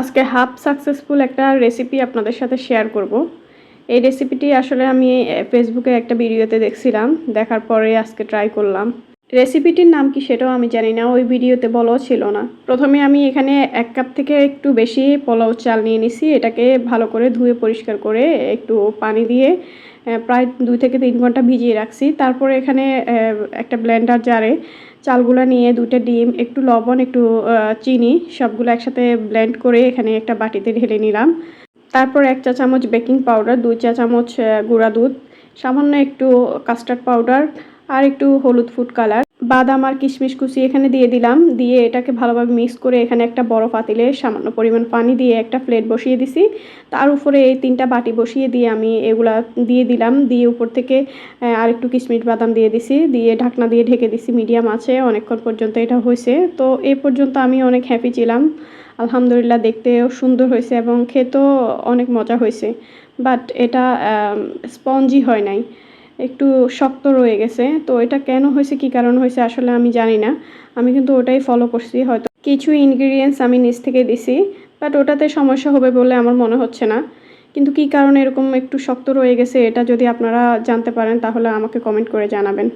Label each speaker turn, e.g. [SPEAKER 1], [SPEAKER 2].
[SPEAKER 1] আজকে half successful একটা recipe আপনাদের সাথে শেয়ার করব। এই রেসিপিটি আসলে আমি ফেসবুকে একটা ভিডিওতে দেখছিলাম, দেখার পরে আজকে ট্রাই করলাম। রেসিপিটির নাম কি সেটাও আমি জানি না, ওই ভিডিওতে বলাও ছিল না। প্রথমে আমি এখানে এক কাপ থেকে একটু বেশি পোলাও চাল নিয়ে নিছি, এটাকে ভালো করে ধুয়ে পরিষ্কার করে একটু পানি দিয়ে প্রায় দুই থেকে তিন ঘণ্টা ভিজিয়ে রাখছি। তারপরে এখানে একটা ব্লেন্ডার জারে চালগুলো নিয়ে দুটো ডিম, একটু লবণ, একটু চিনি, সবগুলো একসাথে ব্লেন্ড করে এখানে একটা বাটিতে ঢেলে নিলাম। তারপর এক চা চামচ বেকিং পাউডার, দুই চা চামচ গুঁড়া দুধ, সামান্য একটু কাস্টার্ড পাউডার আর একটু হলুদ ফুড কালার। বাদাম আর কিশমিশ কুচি এখানে দিয়ে দিলাম। দিয়ে এটাকে ভালোভাবে মিক্স করে এখানে একটা বড় পাতিলে সামান্য পরিমাণ পানি দিয়ে একটা প্লেট বসিয়ে দিছি। তার উপরে এই তিনটা বাটি বসিয়ে দিয়ে আমি এগুলা দিয়ে দিলাম। দিয়ে উপর থেকে আর একটু কিশমিশ বাদাম দিয়ে দিছি। দিয়ে ঢাকনা দিয়ে ঢেকে দিছি। মিডিয়াম আছে, অনেকক্ষণ পর্যন্ত এটা হয়েছে। তো এই পর্যন্ত আমি অনেক হ্যাপি ছিলাম। আলহামদুলিল্লাহ দেখতেও সুন্দর হয়েছে এবং খেতেও অনেক মজা হয়েছে। বাট এটা স্পঞ্জি হয় নাই। একটু শক্ত রয়ে গেছে। তো এটা কেন হয়েছে, কি কারণ হয়েছে আসলে আমি জানি না। আমি কিন্তু ওটাই ফলো করছি, হয়তো কিছু ইনগ্রিডিয়েন্টস আমি নিচ থেকে দিছি বাট ওটাতে সমস্যা হবে বলে আমার মনে হচ্ছে না। কিন্তু কি কারণে এরকম একটু শক্ত রয়ে গেছে, এটা যদি আপনারা জানতে পারেন, তাহলে আমাকে কমেন্ট করে জানাবেন।